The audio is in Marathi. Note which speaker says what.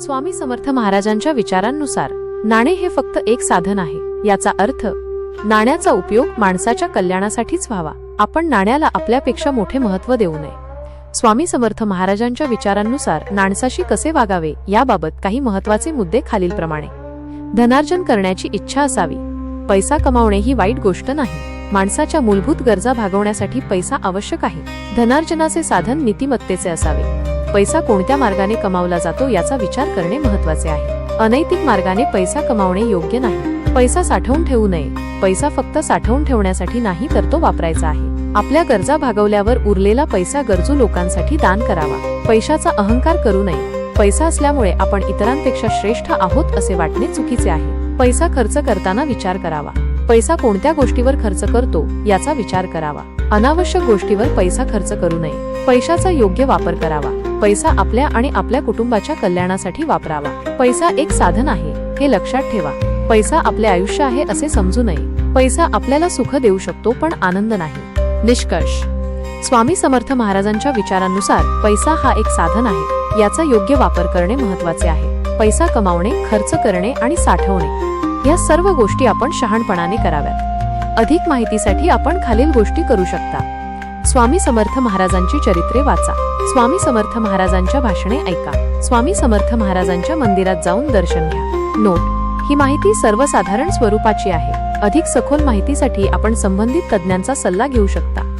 Speaker 1: स्वामी समर्थ महाराजांच्या विचारांनुसार नाणे हे फक्त एक साधन आहे. याचा अर्थ नाण्याचा उपयोग माणसाच्या कल्याणासाठीच व्हावा. आपण नाण्याला आपल्यापेक्षा मोठे महत्त्व देऊ नये. स्वामी समर्थ महाराजांच्या विचारांनुसार नाणसाशी कसे वागावे याबाबत काही महत्त्वाचे मुद्दे खालीलप्रमाणे. धनार्जन करण्याची इच्छा असावी. पैसा कमावणे ही वाईट गोष्ट नाही. माणसाच्या मूलभूत गरजा भागवण्यासाठी पैसा आवश्यक आहे. धनार्जनाचे साधन नीतिमत्तेचे असावे. पैसा कोणत्या मार्गाने कमावला जातो याचा विचार करणे महत्त्वाचे आहे. अनैतिक मार्गाने पैसा कमावणे योग्य नाही. पैसा साठवून ठेवू नये. पैसा फक्त साठवून ठेवण्यासाठी नाही तर तो वापरायचा आहे. आपल्या गरजा भागवल्यावर उरलेला पैसा गरजू लोकांसाठी दान करावा. पैशाचा अहंकार करू नये. पैसा असल्यामुळे आपण इतरांपेक्षा श्रेष्ठ आहोत असे वाटणे चुकीचे आहे. पैसा खर्च करताना विचार करावा. पैसा कोणत्या गोष्टीवर खर्च करतो याचा विचार करावा. अनावश्यक गोष्टीवर पैसा खर्च करू नये. पैशाचा योग्य वापर करावा. पैसा आपल्या आणि आपल्या कुटुंबाच्या कल्याणासाठी वापरावा. पैसा एक साधन आहे हे लक्षात ठेवा. पैसा आपले आयुष्य आहे असे समजू नये. पैसा आपल्याला सुख देऊ शकतो पण आनंद नाही. निष्कर्ष. स्वामी समर्थ महाराजांच्या विचारांनुसार पैसा हा एक साधन आहे. याचा योग्य वापर करणे महत्त्वाचे आहे. पैसा कमावणे खर्च करणे आणि साठवणे. या सर्व गोष्टी आपण शहाणपणाने कराव्यात. अधिक माहितीसाठी आपण खालील गोष्टी करू शकता. स्वामी समर्थ महाराजांची चरित्रे वाचा. स्वामी समर्थ महाराजांच्या भाषणे ऐका. स्वामी समर्थ महाराजांच्या मंदिरात जाऊन दर्शन घ्या. नोट. ही माहिती सर्वसाधारण स्वरूपाची आहे. अधिक सखोल माहितीसाठी आपण संबंधित तज्ज्ञांचा सल्ला घेऊ शकता.